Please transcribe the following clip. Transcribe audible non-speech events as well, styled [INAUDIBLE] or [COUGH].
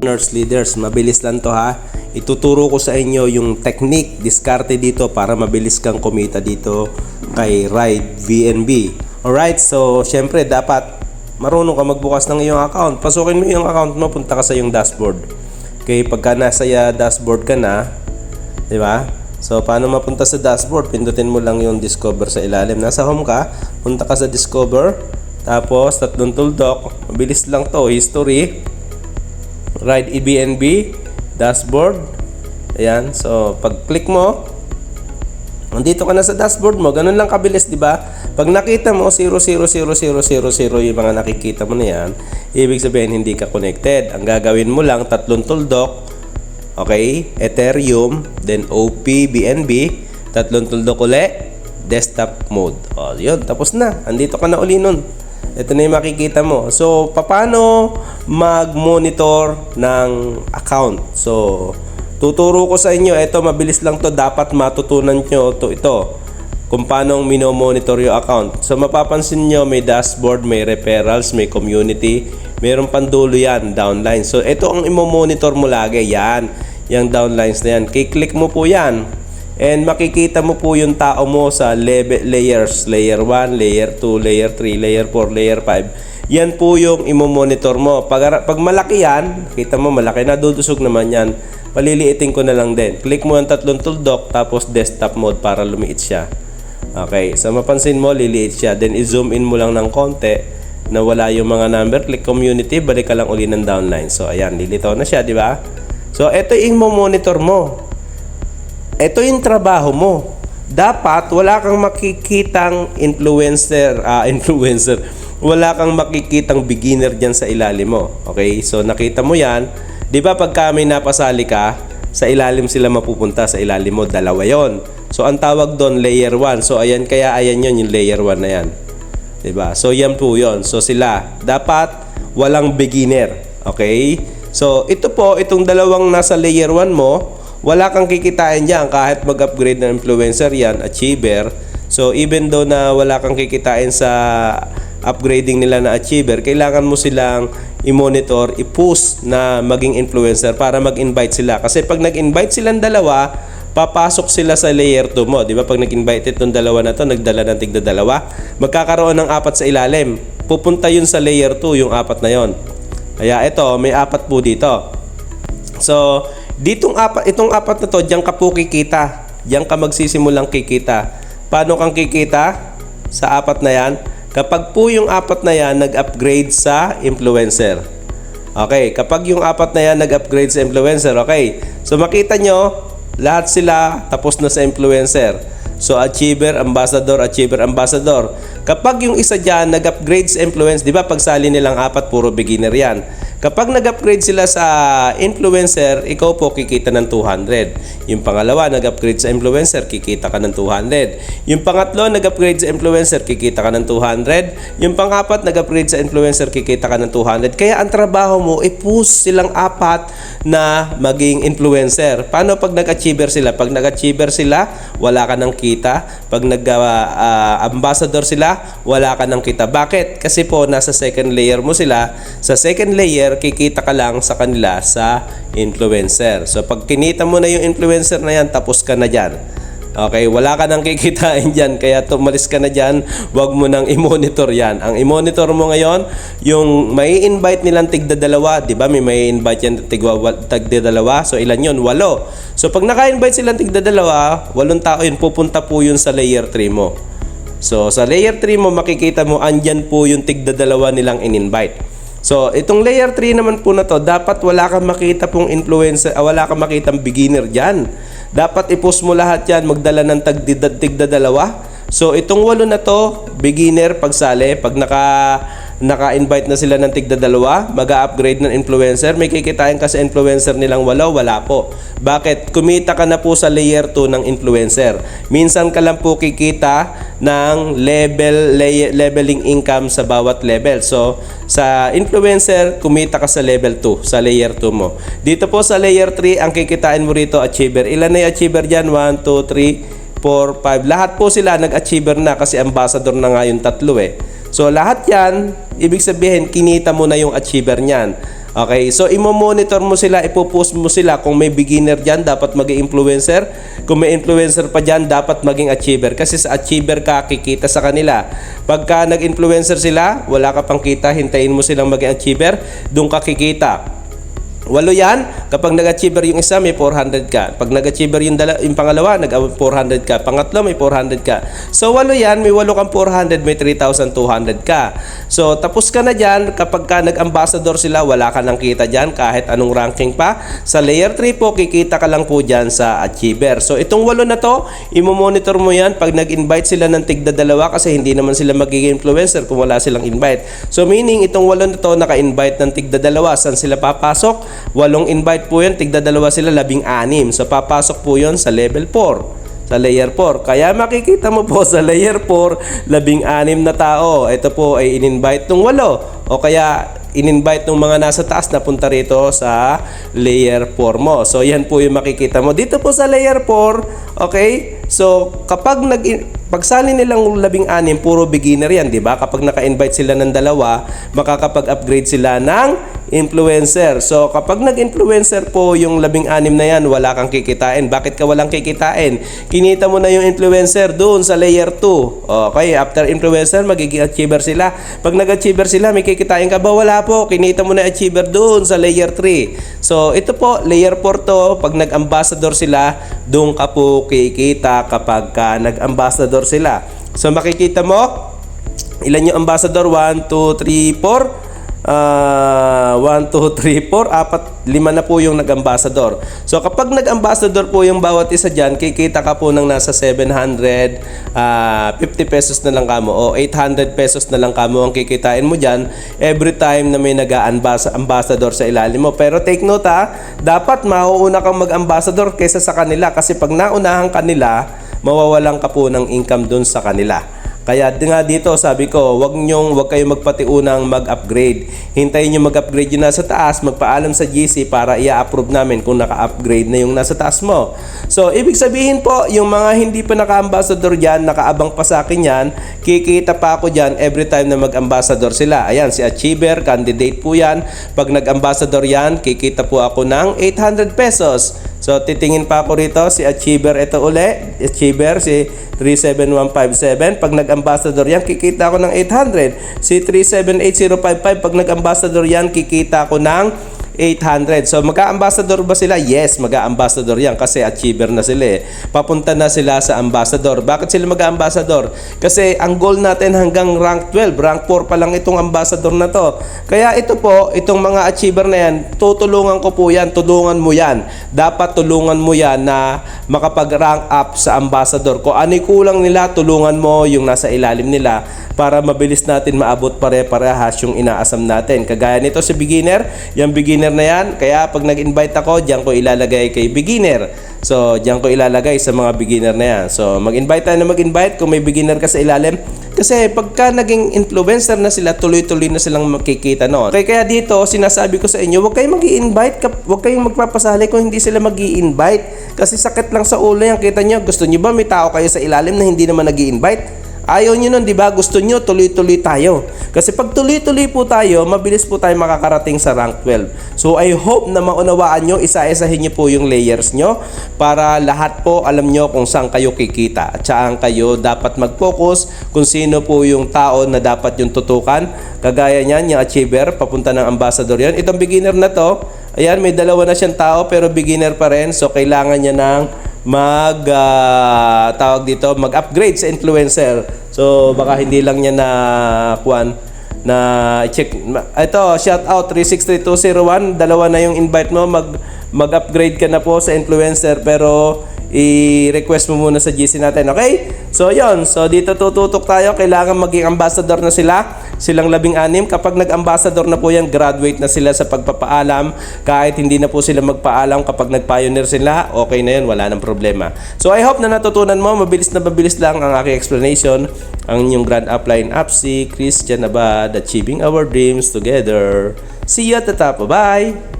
Nurse leaders, mabilis lang to ha. Ituturo ko sa inyo yung technique, diskarte dito para mabilis kang kumita dito kay Ride VNB. Alright, so syempre dapat marunong ka magbukas ng iyong account. Pasukin mo yung account mo, punta ka sa yung dashboard. Okay, pagka nasa ya dashboard ka na, di ba? So, paano mapunta sa dashboard? Pindutin mo lang yung discover sa ilalim. Nasa home ka, punta ka sa discover, tapos tatlong tuldok, mabilis lang to, history, Ride EBNB dashboard. Ayan. So, pag click mo, nandito ka na sa dashboard mo. Ganun lang kabilis, di ba? Pag nakita mo 0000000 yung mga nakikita mo na yan, ibig sabihin hindi ka connected. Ang gagawin mo lang, tatlong tuldok, okay? Ethereum, then OP, BNB, tatlong tuldok uli, desktop mode. O, yun. Tapos na. Andito ka na uli nun. Ito na yung makikita mo. So, paano mag-monitor ng account? So, tuturo ko sa inyo. Ito, mabilis lang to Dapat matutunan nyo to ito. Kung paano minomonitor yung account. So, mapapansin nyo, may dashboard, may referrals, may community. Meron pandulo yan, downline. So, ito ang imo-monitor mo lagi. Yan. Yung downlines na yan. Kiklik mo po yan. And makikita mo po yung tao mo sa level, layers. Layer 1, layer 2, layer 3, layer 4, layer 5. Yan po yung imo-monitor mo. Pag, pag malaki yan, kita mo malaki na, dudusog naman yan. Paliliitin ko na lang din. Click mo ang tatlong tuldok, tapos desktop mode para lumiit siya. Okay, so mapansin mo, liliit siya. Then i-zoom in mo lang ng konti na wala yung mga number. Click community, balik ka lang uli ng downline. So ayan, lilitaw na siya, di ba? So ito yung monitor mo ito yung trabaho mo. Dapat wala kang makikitang influencer, [LAUGHS] ah influencer. Wala kang makikitang beginner diyan sa ilalim mo. Okay? So nakita mo 'yan. 'Di ba pag kami napasali ka, sa ilalim sila mapupunta sa ilalim mo, dalawa 'yon. So ang tawag doon layer 1. So ayan kaya ayan 'yon yung layer 1 na 'yan. 'Di ba? So yan po 'yon. So sila dapat walang beginner. Okay? So ito po itong dalawang nasa layer 1 mo, wala kang kikitain diyan kahit mag-upgrade ng influencer yan, achiever. So even though na wala kang kikitain sa upgrading nila na achiever, kailangan mo silang i-monitor, i-push na maging influencer para mag-invite sila. Kasi pag nag-invite silang dalawa, papasok sila sa layer 2 mo. Di ba? Pag nag-invite itong dalawa na to, nagdala ng tigda dalawa, magkakaroon ng apat sa ilalim. Pupunta yun sa layer 2, yung apat na yon. Kaya ito, may apat po dito. So, ditong apat, itong apat na to, diyan ka po kikita. Diyan ka magsisimulang kikita. Paano kang kikita? Sa apat na yan. Kapag po yung apat na yan nag-upgrade sa influencer. Okay, kapag yung apat na yan nag-upgrade sa influencer, okay. So makita nyo, lahat sila tapos na sa influencer. So achiever, ambassador, achiever, ambassador. Kapag yung isa dyan nag-upgrade sa influence, di ba pagsali nilang apat, puro beginner yan. Kapag nag-upgrade sila sa influencer, ikaw po kikita ng 200. Yung pangalawa, nag-upgrade sa influencer, kikita ka ng 200. Yung pangatlo, nag-upgrade sa influencer, kikita ka ng 200. Yung pangapat, nag-upgrade sa influencer, kikita ka ng 200. Kaya ang trabaho mo, i-push silang apat na maging influencer. Paano pag nag-achiever sila? Pag nag-achiever sila, wala ka ng kita. Pag nag-ambassador sila, wala ka ng kita. Bakit? Kasi po, nasa second layer mo sila. Sa second layer, kikita ka lang sa kanila sa influencer. So, pag kinita mo na yung influencer na yan, tapos ka na dyan. Okay, wala ka nang kikitain [LAUGHS] dyan, kaya tumalis ka na dyan, wag mo nang i-monitor yan. Ang i-monitor mo ngayon, yung may invite nilang tigda dalawa, di ba? May may invite yan tigwa, tigda dalawa, so ilan yun? Walo. So pag naka-invite silang tigda dalawa, walong tao yun, pupunta po yun sa layer 3 mo. So sa layer 3 mo, makikita mo, andyan po yung tigda dalawa nilang in-invite. So, itong layer 3 naman po na to, dapat wala kang makita pong influencer, ah, wala kang makitang beginner dyan. Dapat i-post mo lahat yan, magdala ng tagdidad tigda dalawa. So, itong walo na to, beginner pagsali, pag naka naka-invite na sila ng tigda dalawa, mag-upgrade ng influencer, may kikitain ka sa influencer nilang walo, wala po. Bakit? Kumita ka na po sa layer 2 ng influencer. Minsan ka lang po kikita ng level lay- leveling income sa bawat level. So, sa influencer, kumita ka sa level 2, sa layer 2 mo. Dito po sa layer 3, ang kikitain mo rito, achiever. Ilan na yung achiever dyan? 1, 2, 3, 4, 5. Lahat po sila nag-achiever na kasi ambassador na nga yung tatlo eh. So lahat yan, ibig sabihin kinita mo na yung achiever niyan. Okay, so imo-monitor mo sila, ipopost mo sila kung may beginner dyan, dapat maging influencer. Kung may influencer pa dyan, dapat maging achiever. Kasi sa achiever ka, kikita sa kanila. Pagka nag-influencer sila, wala ka pang kita, hintayin mo silang maging achiever, doon ka kikita. Walo yan, kapag nag-achiever yung isa, may 400 ka. Pag nag-achiever yung, dala, yung pangalawa, nag-400 ka. Pangatlo, may 400 ka. So, walo yan, may walo kang 400, may 3,200 ka. So, tapos ka na dyan, kapag ka nag-ambassador sila, wala ka nang kita dyan, kahit anong ranking pa. Sa layer 3 po, kikita ka lang po dyan sa achiever. So, itong walo na to, imo-monitor mo yan pag nag-invite sila ng tigda dalawa kasi hindi naman sila magiging influencer kung wala silang invite. So, meaning, itong walo na to, naka-invite ng tigda dalawa. Saan sila papasok? Walong invite po yun, tigda dalawa sila, labing anim. So papasok po yun sa level 4 sa layer 4. Kaya makikita mo po [LAUGHS] sa layer 4, labing anim na tao. Ito po ay in-invite ng walo. O kaya in-invite ng mga nasa taas na punta rito sa layer 4 mo. So yan po yung makikita mo. Dito po sa layer 4, okay? So kapag nag pagsali nilang labing anim, puro beginner yan, di ba? Kapag naka-invite sila ng dalawa, makakapag-upgrade sila ng influencer. So, kapag nag-influencer po yung labing anim na yan, wala kang kikitain. Bakit ka walang kikitain? Kinita mo na yung influencer doon sa layer 2. Okay, after influencer, magiging achiever sila. Pag nag-achiever sila, may kikitain ka ba? Wala po. Kinita mo na achiever doon sa layer 3. So, ito po, layer 4 to. Pag nag-ambassador sila, doon ka po kikita kapag ka nag-ambassador sila. So, makikita mo, ilan yung ambassador? 1, 2, 3, 4. Ah, 1, 2, 3, 4, apat, lima na po yung nag-ambassador. So kapag nag-ambassador po yung bawat isa dyan, kikita ka po ng nasa 700, ah, 50 pesos na lang kamo o 800 pesos na lang kamo ang kikitain mo dyan every time na may nag-ambassador sa ilalim mo. Pero take note ha, dapat mauuna kang mag-ambassador kaysa sa kanila kasi pag naunahan kanila, mawawalan ka po ng income dun sa kanila. Kaya nga dito sabi ko, wag nyong wag kayong magpatiunang mag-upgrade. Hintayin niyo mag-upgrade yung nasa taas, magpaalam sa GC para i-approve namin kung naka-upgrade na yung nasa taas mo. So, ibig sabihin po, yung mga hindi pa naka-ambassador diyan, nakaabang pa sa akin yan, kikita pa ako diyan every time na mag-ambassador sila. Ayan, si Achiever, candidate po yan. Pag nag-ambassador yan, kikita po ako ng 800 pesos. So, titingin pa ako rito, si Achiever ito uli. Achiever, si 37157. Pag nag-ambassador yan, kikita ako ng 800. Si 378055, pag nag-ambassador yan, kikita ako ng 800. So magka-ambassador ba sila? Yes, magka-ambassador yan kasi achiever na sila eh. Papunta na sila sa ambassador. Bakit sila magka-ambassador? Kasi ang goal natin hanggang rank 12, rank 4 pa lang itong ambassador na to. Kaya ito po, itong mga achiever na yan, tutulungan ko po yan, tulungan mo yan. Dapat tulungan mo yan na makapag-rank up sa ambassador. Kung ano kulang nila, tulungan mo yung nasa ilalim nila para mabilis natin maabot pare-parehas yung inaasam natin. Kagaya nito si beginner, yung beginner na yan, kaya pag nag-invite ako, diyan ko ilalagay kay beginner. So, diyan ko ilalagay sa mga beginner na yan. So, mag-invite tayo na mag-invite kung may beginner ka sa ilalim. Kasi pagka naging influencer na sila, tuloy-tuloy na silang makikita noon. Kaya, kaya dito, sinasabi ko sa inyo, huwag kayong mag invite huwag kayong magpapasali kung hindi sila mag invite Kasi sakit lang sa ulo yan. Kita nyo, gusto nyo ba may tao kayo sa ilalim na hindi naman nag invite Ayaw nyo nun, di ba? Gusto nyo, tuloy-tuloy tayo. Kasi pag tuloy-tuloy po tayo, mabilis po tayo makakarating sa rank 12. So I hope na maunawaan nyo, isa-isahin nyo po yung layers nyo para lahat po alam nyo kung saan kayo kikita. At saan kayo dapat mag-focus, kung sino po yung tao na dapat yung tutukan. Kagaya niyan, yung achiever, papunta ng ambassador yan. Itong beginner na to, ayan, may dalawa na siyang tao pero beginner pa rin. So kailangan niya ng mag uh, tawag dito mag-upgrade sa influencer. So baka hindi lang niya na kuan na check ito shout out 363201 dalawa na yung invite mo mag mag-upgrade ka na po sa influencer pero i-request mo muna sa GC natin, okay? So, yon So, dito tututok tayo. Kailangan maging ambassador na sila. Silang labing anim. Kapag nag-ambassador na po yan, graduate na sila sa pagpapaalam. Kahit hindi na po sila magpaalam, kapag nag-pioneer sila, okay na yun. Wala nang problema. So, I hope na natutunan mo. Mabilis na mabilis lang ang aking explanation. Ang inyong Grand Upline Upsi, Christian Abad, Achieving Our Dreams Together. See you at the top. Bye!